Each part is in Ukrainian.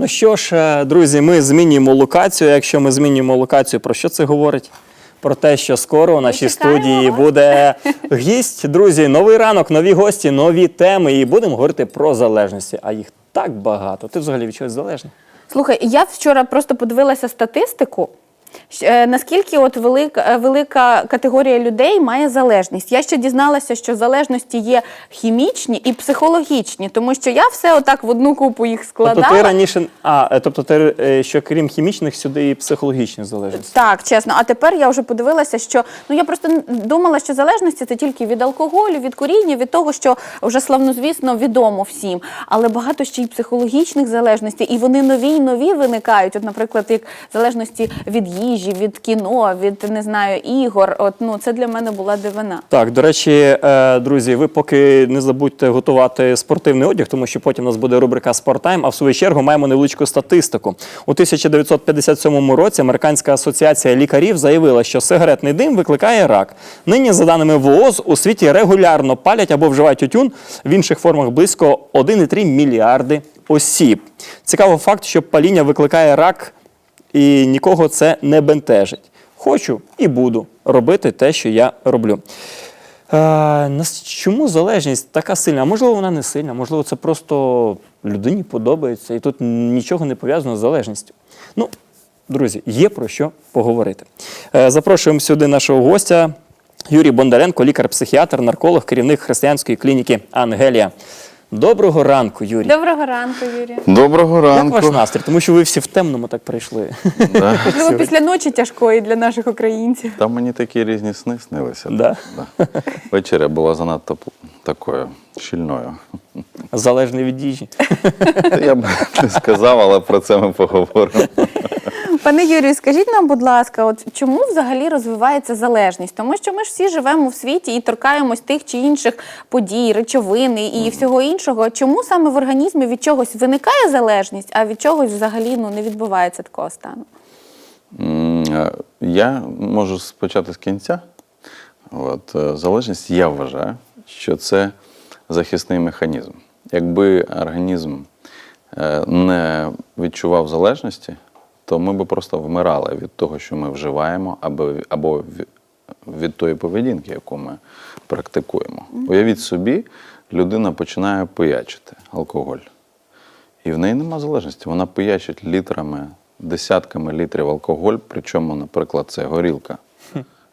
Ну що ж, е, друзі, ми змінюємо локацію. Якщо ми змінюємо локацію, про що це говорить? Про те, що скоро у нашій чекаємо студії буде гість, друзі, новий ранок, нові гості, нові теми. І будемо говорити про залежності. А їх так багато. Ти взагалі від чогось залежний? Слухай, я вчора просто подивилася статистику. Е, Наскільки от велика, е, велика категорія людей має залежність? Я ще дізналася, що залежності є хімічні і психологічні, тому що я все отак в одну купу їх складала. Тобто ти раніше. А, е, тобто ти що крім хімічних, сюди і психологічних залежностей. Так, чесно. А тепер я вже подивилася, що ну я просто думала, що залежності це тільки від алкоголю, від куріння, від того, що вже славнозвісно відомо всім. Але багато ще й психологічних залежностей, і вони нові й нові виникають. От, наприклад, як залежності від їжі, від кіно, від не знаю ігор. От ну це для мене була дивина. Так, до речі, е, друзі, ви поки не забудьте готувати спортивний одяг, тому що потім у нас буде рубрика Спорттайм, а в свою чергу маємо невеличку статистику. У 1957 році Американська асоціація лікарів заявила, що сигаретний дим викликає рак. Нині, за даними ВООЗ, у світі регулярно палять або вживають тютюн в інших формах близько 1,3 мільярди осіб. Цікавий факт, що паління викликає рак, і нікого це не бентежить. Хочу і буду робити те, що я роблю. Е, чому залежність така сильна? Можливо, вона не сильна, можливо, це просто людині подобається, і тут нічого не пов'язано з залежністю. Ну, друзі, є про що поговорити. Е, запрошуємо сюди нашого гостя Юрій Бондаренко, лікар-психіатр, нарколог, керівник християнської клініки Ангелія. Доброго ранку, Юрій. Доброго ранку, Юрія. Доброго Як ранку. ваш настрій? Тому що ви всі в темному так прийшли. Да. Можливо, після ночі тяжкої для наших українців. Там мені такі різні сни снилися. Да? Да. Вечеря була занадто такою щільною. Залежний від їжі. Я б не сказав, але про це ми поговоримо. Пане Юрію, скажіть нам, будь ласка, от чому взагалі розвивається залежність? Тому що ми ж всі живемо в світі і торкаємось тих чи інших подій, речовини і всього іншого. Чому саме в організмі від чогось виникає залежність, а від чогось взагалі ну, не відбувається такого стану? Е, Я можу спочати з кінця. От, е, залежність, я вважаю, що це захисний механізм. Якби організм е, не відчував залежності, то ми б просто вмирали від того, що ми вживаємо, або, або від тої поведінки, яку ми практикуємо. Уявіть собі, людина починає пиячити алкоголь. І в неї нема залежності. Вона пиячить літрами, десятками літрів алкоголь, причому, наприклад, це горілка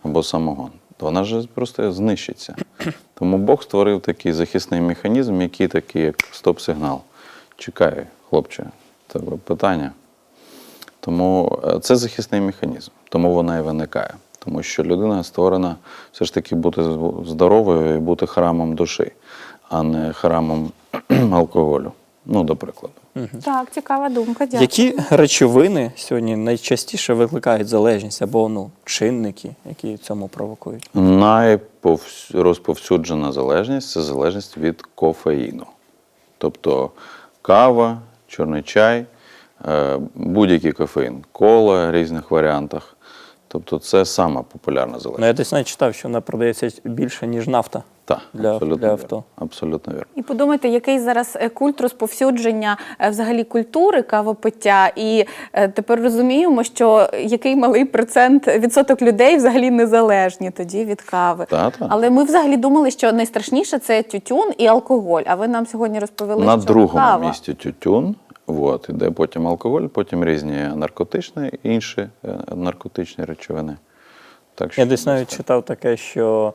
або самогон. То вона ж просто знищиться. Тому Бог створив такий захисний механізм, який такий, як стоп-сигнал. Чекай, хлопче, тебе питання. Тому е, це захисний механізм, тому вона і виникає. Тому що людина створена все ж таки бути здоровою і бути храмом душі, а не храмом алкоголю. Ну, до прикладу. Так, цікава думка. Дякую. Які речовини сьогодні найчастіше викликають залежність або ну, чинники, які цьому провокують? Найрозповсюджена залежність це залежність від кофеїну. Тобто кава, чорний чай, будь-який кофеїн, кола в різних варіантах. Тобто це сама популярна Ну, я десь навіть читав, що вона продається більше, ніж нафта. Так, для- абсолютно для вірно. Абсолютно вірно. І подумайте, який зараз е, культ розповсюдження е, взагалі культури кавопиття. І е, тепер розуміємо, що який малий процент відсоток людей взагалі незалежні тоді від кави. Та-та. Але ми взагалі думали, що найстрашніше це тютюн і алкоголь. А ви нам сьогодні розповіли, На що другому кава. місці тютюн, от, іде потім алкоголь, потім різні наркотичні, інші е, наркотичні речовини. Так що Я десь навіть читав таке, що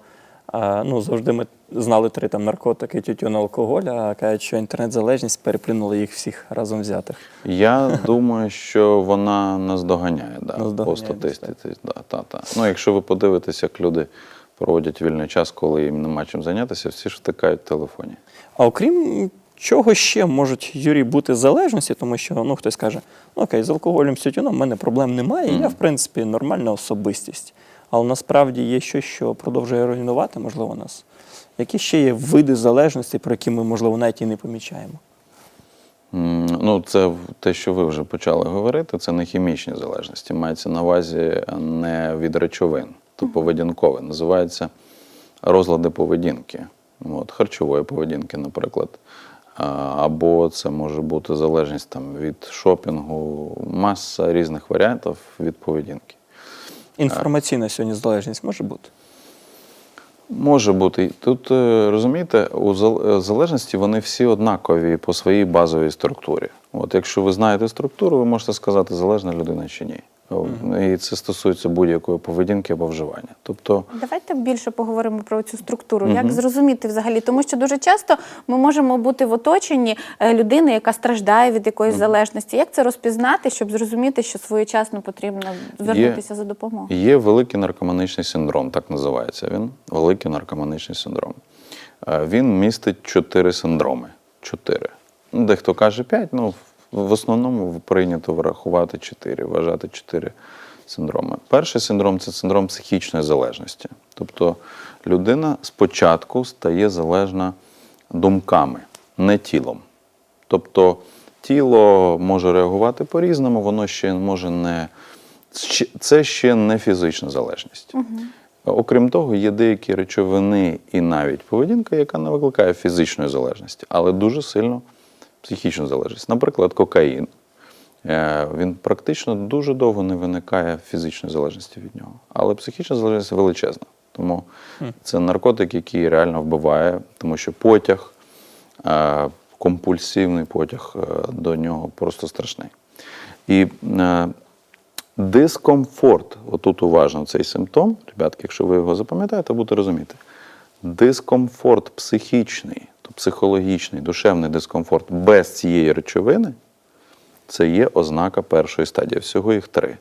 ну, завжди ми знали три там наркотики, тютюн, алкоголь, а кажуть, що інтернет-залежність переплюнула їх всіх разом взятих. Я думаю, що вона наздоганяє, да, Наздоганяє, по статистиці. Да, та, та. Ну, якщо ви подивитесь, як люди проводять вільний час, коли їм нема чим зайнятися, всі ж втикають в телефоні. А окрім чого ще можуть Юрій бути залежності, тому що ну хтось каже, ну окей, з алкоголем, з тютюном в мене проблем немає, я в принципі нормальна особистість. Але насправді є щось, що продовжує руйнувати, можливо, нас. Які ще є види залежності, про які ми, можливо, навіть і не помічаємо? Ну, це те, що ви вже почали говорити, це не хімічні залежності. Мається на увазі не від речовин, то поведінкове. Називається розлади поведінки. От, харчової поведінки, наприклад, Або це може бути залежність там, від шопінгу, маса різних варіантів від поведінки. Інформаційна сьогодні залежність може бути. Може бути. Тут е, розумієте, у е, залежності вони всі однакові по своїй базовій структурі. От якщо ви знаєте структуру, ви можете сказати, залежна людина чи ні. І це стосується будь-якої поведінки або вживання. Тобто, Давайте більше поговоримо про цю структуру. Як зрозуміти взагалі? Тому що дуже часто ми можемо бути в оточенні е, людини, яка страждає від якоїсь залежності. Як це розпізнати, щоб зрозуміти, що своєчасно потрібно звернутися за допомогою? Є великий наркоманічний синдром, так називається він. Великий наркоманічний синдром. Е, Він містить чотири синдроми. Чотири. Дехто каже п'ять, ну в основному прийнято врахувати чотири, вважати чотири синдроми. Перший синдром це синдром психічної залежності. Тобто людина спочатку стає залежна думками, не тілом. Тобто тіло може реагувати по-різному, воно ще може не. Це ще не фізична залежність. Окрім того, є деякі речовини і навіть поведінка, яка не викликає фізичної залежності, але дуже сильно психічну залежність. Наприклад, кокаїн. Е, Він практично дуже довго не виникає фізичної залежності від нього. Але психічна залежність величезна. Тому це наркотик, який реально вбиває, тому що потяг, е, компульсивний потяг е, до нього просто страшний. І дискомфорт, отут уважно цей симптом, ребятки, якщо ви його запам'ятаєте, будете розуміти. Дискомфорт психічний, то психологічний, душевний дискомфорт без цієї речовини це є ознака першої стадії. Всього їх три.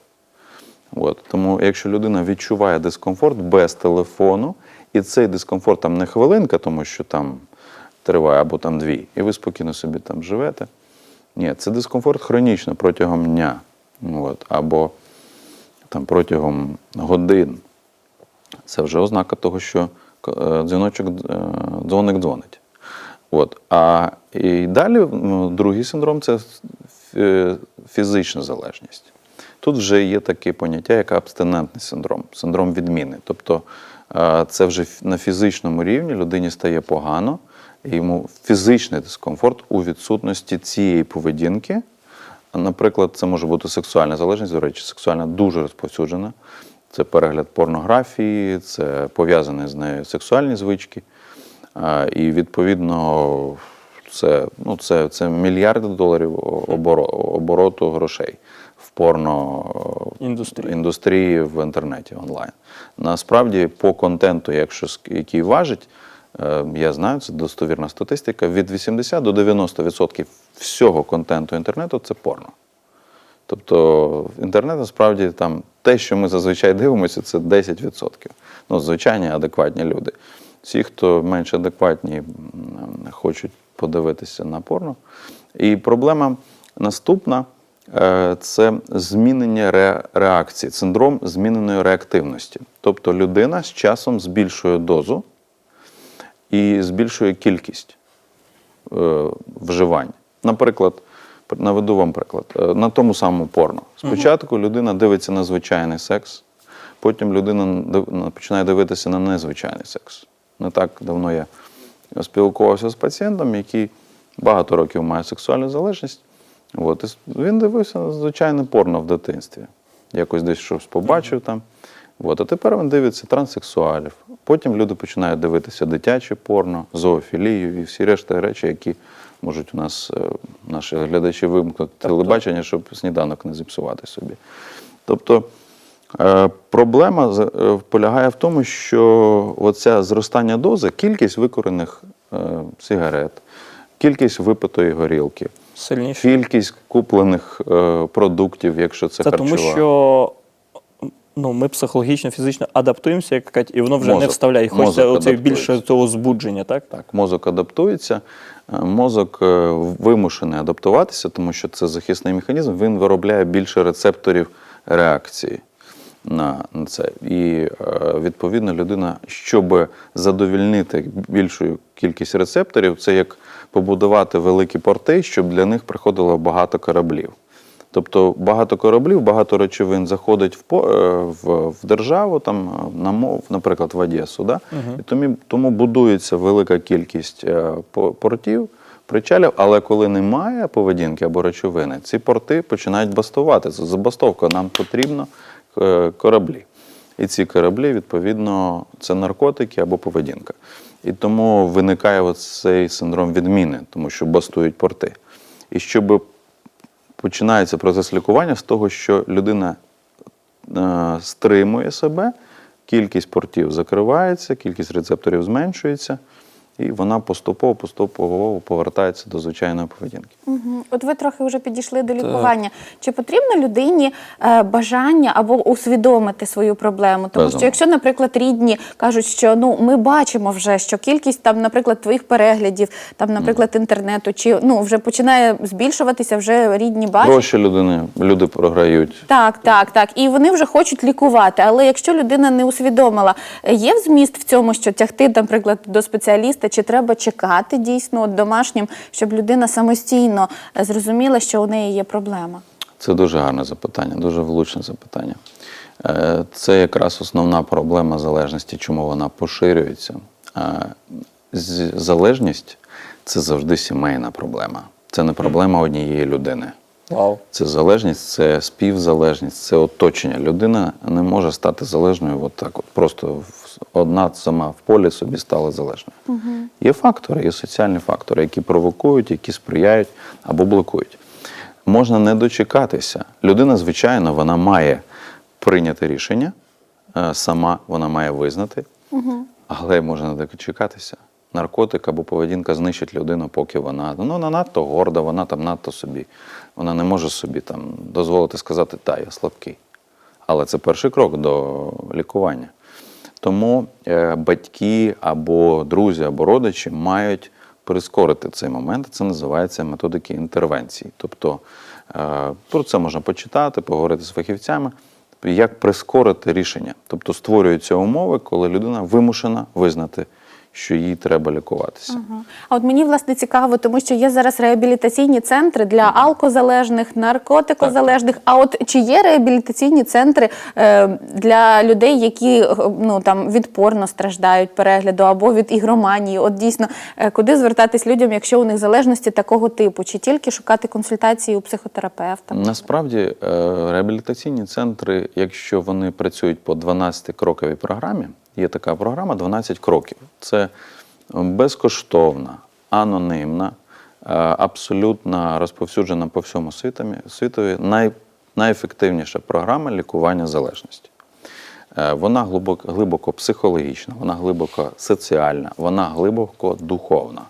От. Тому, якщо людина відчуває дискомфорт без телефону, і цей дискомфорт там не хвилинка, тому що там триває або там дві, і ви спокійно собі там живете. Ні, це дискомфорт хронічно протягом дня. От. Або там протягом годин. Це вже ознака того, що е, дзвіночок, е, дзвоник дзвонить. От. А і далі ну, другий синдром це фізична залежність. Тут вже є таке поняття, як абстинентний синдром, синдром відміни. Тобто е, це вже на фізичному рівні людині стає погано, і йому фізичний дискомфорт у відсутності цієї поведінки. Наприклад, це може бути сексуальна залежність, до речі, сексуальна дуже розповсюджена. Це перегляд порнографії, це пов'язані з нею сексуальні звички. І відповідно це, ну, це, це мільярди доларів обороту грошей в порно Індустрії. індустрії в інтернеті онлайн. Насправді, по контенту, якщо який важить, е, я знаю, це достовірна статистика, від 80 до 90% всього контенту інтернету це порно. Тобто інтернет насправді там те, що ми зазвичай дивимося, це 10%. Ну, звичайні адекватні люди. Ті, хто менш адекватні, хочуть подивитися на порно. І проблема наступна е, це змінення реакції, синдром зміненої реактивності. Тобто людина з часом збільшує дозу і збільшує кількість е, вживань. Наприклад, наведу вам приклад. Е, На тому самому порно. Спочатку людина дивиться на звичайний секс, потім людина починає дивитися на незвичайний секс. Не так давно я спілкувався з пацієнтом, який багато років має сексуальну залежність. От, і він дивився на звичайне порно в дитинстві. Якось десь щось побачив там. От, а тепер він дивиться транссексуалів. Потім люди починають дивитися дитяче порно, зоофілію і всі решта речі, які можуть у нас е, наші глядачі вимкнути телебачення, щоб сніданок не зіпсувати собі. Тобто проблема е, полягає в тому, що оця зростання дози, кількість викорених е, сигарет, кількість випитої горілки, Сильніше. кількість куплених е, продуктів, якщо це, Це харчова. тому, що ну, ми психологічно, фізично адаптуємося, як кажуть, і воно вже не вставляє. Хочеться оце більше цього збудження, так? Так, мозок адаптується. Е, Мозок е, вимушений адаптуватися, тому що це захисний механізм, він виробляє більше рецепторів реакції на, це. І е, відповідно людина, щоб задовільнити більшу кількість рецепторів, це як побудувати великі порти, щоб для них приходило багато кораблів. Тобто багато кораблів, багато речовин заходить в, по- е, в, в державу, там, е, на мов, наприклад, в Одесу. Да? І тому, тому будується велика кількість портів, причалів, але коли немає поведінки або речовини, ці порти починають бастувати. Це забастовка. Нам потрібно кораблі. І ці кораблі, відповідно, це наркотики або поведінка. І тому виникає цей синдром відміни, тому що бастують порти. І щоб починається процес лікування з того, що людина е, стримує себе, кількість портів закривається, кількість рецепторів зменшується, і вона поступово поступово повертається до звичайної поведінки. Мгм. От ви трохи вже підійшли до лікування. Чи потрібно людині е, бажання або усвідомити свою проблему? Тому що якщо, наприклад, рідні кажуть, що ну ми бачимо вже, що кількість там, наприклад, твоїх переглядів, там, наприклад, інтернету, чи ну вже починає збільшуватися, вже рідні бачать. Гроші людини, люди програють. Так, так, так. І вони вже хочуть лікувати. Але якщо людина не усвідомила, є зміст в цьому, що тягти, наприклад, до спеціаліста, чи треба чекати дійсно от домашнім, щоб людина самостійно е, зрозуміла, що у неї є проблема? Це дуже гарне запитання, дуже влучне запитання. Е, Це якраз основна проблема залежності, чому вона поширюється. Е, Залежність це завжди сімейна проблема. Це не проблема однієї людини. Вау. Це залежність, це співзалежність, це оточення. Людина не може стати залежною от так, от просто одна сама в полі собі стала залежною. Є фактори, є соціальні фактори, які провокують, які сприяють або блокують. Можна не дочекатися. Людина, звичайно, вона має прийняти рішення е, сама, вона має визнати, але можна не дочекатися. Наркотик або поведінка знищить людину, поки вона ну, вона надто горда, вона там надто собі. Вона не може собі там дозволити сказати, та, я слабкий. Але це перший крок до лікування. Тому е, батьки або друзі, або родичі мають прискорити цей момент. Це називається методики інтервенції. Тобто е, про це можна почитати, поговорити з фахівцями, як прискорити рішення. Тобто створюються умови, коли людина вимушена визнати, що їй треба лікуватися. А от мені власне цікаво, тому що є зараз реабілітаційні центри для алкозалежних, наркотикозалежних. А от чи є реабілітаційні центри е, для людей, які е, ну там відпорно страждають перегляду або від ігроманії? От дійсно, е, куди звертатись людям, якщо у них залежності такого типу, чи тільки шукати консультації у психотерапевта? Насправді е, реабілітаційні центри, якщо вони працюють по 12-кроковій програмі, є така програма 12 кроків. Це безкоштовна, анонімна, е, абсолютно розповсюджена по всьому світові, най, найефективніша програма лікування залежності. Е, Вона глибоко, глибоко психологічна, вона глибоко соціальна, вона глибоко духовна.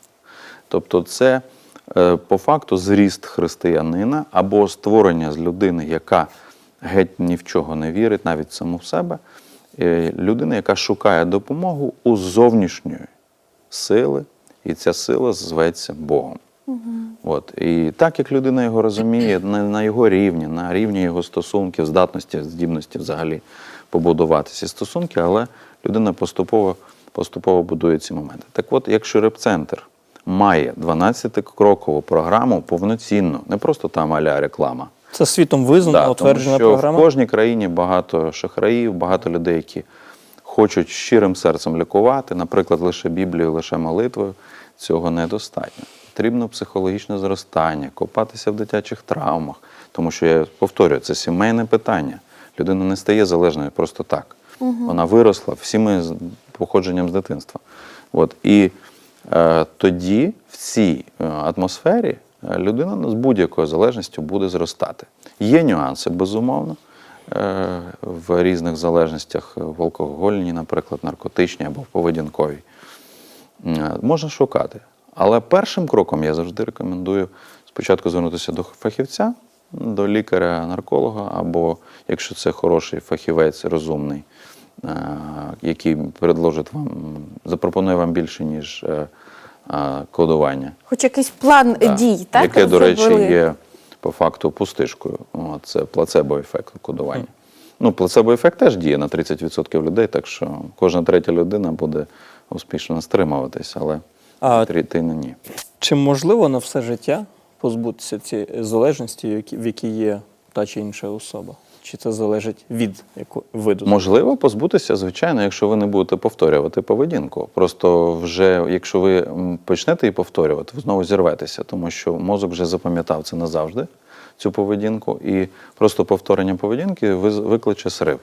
Тобто, це е, по факту зріст християнина або створення з людини, яка геть ні в чого не вірить, навіть саму в себе, людина, яка шукає допомогу у зовнішньої сили, і ця сила зветься Богом. От. І так як людина його розуміє, на, на його рівні, на рівні його стосунків, здатності, здібності взагалі побудувати ці стосунки, але людина поступово, поступово будує ці моменти. Так от, якщо репцентр має 12-крокову програму повноцінну, не просто там аля реклама. Це світом визнана, Да, утверджена тому що програма. В кожній країні багато шахраїв, багато людей, які хочуть щирим серцем лікувати, наприклад, лише Біблією, лише молитвою. Цього недостатньо. Потрібно психологічне зростання, копатися в дитячих травмах. Тому що я повторюю, це сімейне питання. Людина не стає залежною просто так. Вона виросла всіми з- походженням з дитинства. От. І е, тоді в цій е, атмосфері людина з будь-якою залежністю буде зростати. Є нюанси, безумовно, е, в різних залежностях, е, в алкогольній, наприклад, наркотичній або в поведінковій. Е, Можна шукати. Але першим кроком я завжди рекомендую спочатку звернутися до фахівця, до лікаря-нарколога, або якщо це хороший фахівець, розумний, який предложить вам, запропонує вам більше, ніж кодування. Хоч якийсь план Да. дій, так Яке, до речі, є по факту пустишкою. Це плацебо-ефект кодування. Ну, плацебо-ефект теж діє на 30% людей, так що кожна третя людина буде успішно стримуватись, але А- третина ні. Чи можливо на все життя позбутися цієї залежності, які- в якій є та чи інша особа? чи це залежить від яку виду? Можливо, позбутися, звичайно, якщо ви не будете повторювати поведінку. Просто вже, якщо ви почнете її повторювати, ви знову зірветеся, тому що мозок вже запам'ятав це назавжди, цю поведінку, і просто повторення поведінки викличе срив.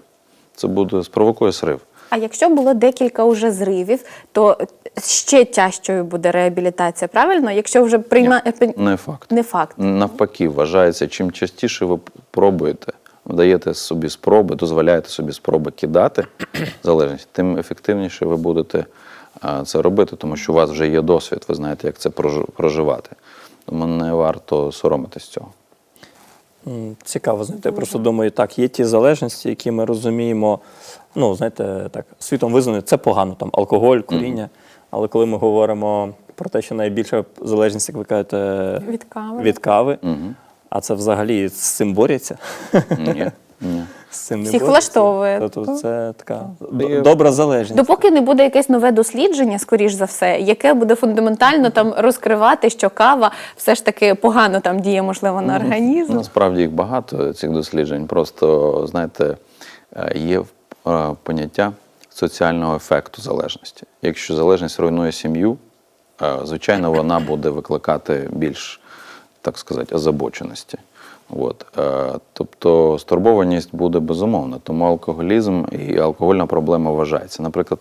Це буде спровокує срив. А якщо було декілька уже зривів, то ще тяжчою буде реабілітація, правильно? Якщо вже прийма... Не факт. не факт. Навпаки, вважається, чим частіше ви пробуєте, даєте собі спроби, дозволяєте собі спроби кидати залежність, тим ефективніше ви будете це робити, тому що у вас вже є досвід, ви знаєте, як це прожи- проживати. Тому не варто соромитись цього. Цікаво, знаєте, я просто думаю, так, є ті залежності, які ми розуміємо, ну, знаєте, так, світом визнано, це погано, там, алкоголь, куріння. Але коли ми говоримо про те, що найбільша залежність, як ви кажете, Від кави. від кави, а це взагалі з цим борються. Ні, ні. З цим не Всіх борються. влаштовує. Тобто це така д- добра залежність. Допоки не буде якесь нове дослідження, скоріш за все, яке буде фундаментально там розкривати, що кава все ж таки погано там діє, можливо, на організм. Насправді їх багато цих досліджень. Просто знаєте, е, є е, поняття соціального ефекту залежності. Якщо залежність руйнує сім'ю, е, звичайно, вона буде викликати більш, так сказати, озабоченості. От. е, Тобто стурбованість буде безумовна, тому алкоголізм і алкогольна проблема вважається. Наприклад,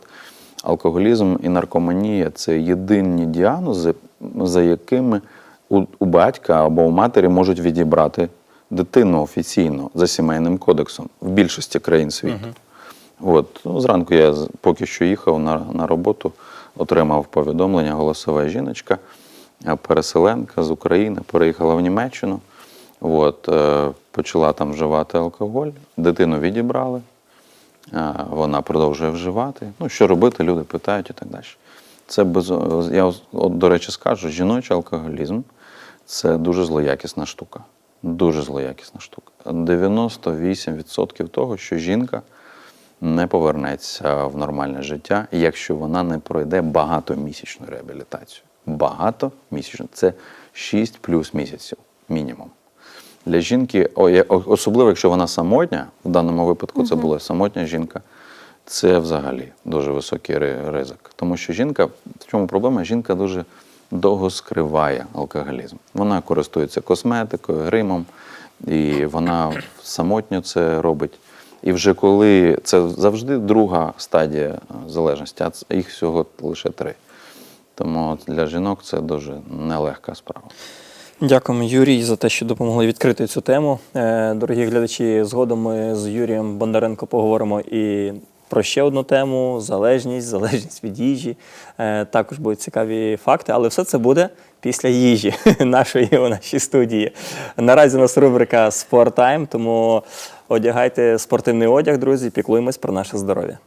алкоголізм і наркоманія це єдині діагнози, за якими у, у батька або у матері можуть відібрати дитину офіційно за сімейним кодексом в більшості країн світу. От, ну, зранку я поки що їхав на, на роботу, отримав повідомлення, голосова жіночка, е, переселенка з України, переїхала в Німеччину. От, е, почала там вживати алкоголь, дитину відібрали, е, вона продовжує вживати. Ну, що робити, люди питають і так далі. Це без, я, от, до речі, скажу, жіночий алкоголізм це дуже злоякісна штука. Дуже злоякісна штука. 98% того, що жінка не повернеться в нормальне життя, якщо вона не пройде багатомісячну реабілітацію. Багатомісячну. Це 6 плюс місяців мінімум. Для жінки, особливо якщо вона самотня, в даному випадку це була самотня жінка, це взагалі дуже високий ризик. Тому що жінка, в чому проблема? Жінка дуже довго скриває алкоголізм. Вона користується косметикою, гримом, і вона самотньо це робить. І вже коли це завжди друга стадія залежності, а їх всього лише три. Тому для жінок це дуже нелегка справа. Дякуємо, Юрій, за те, що допомогли відкрити цю тему. Е, Дорогі глядачі, згодом ми з Юрієм Бондаренко поговоримо і про ще одну тему: залежність, залежність від їжі. Е, Також будуть цікаві факти, але все це буде після їжі нашої у нашій студії. Наразі у нас рубрика Спорттайм, тому одягайте спортивний одяг, друзі, піклуємось про наше здоров'я.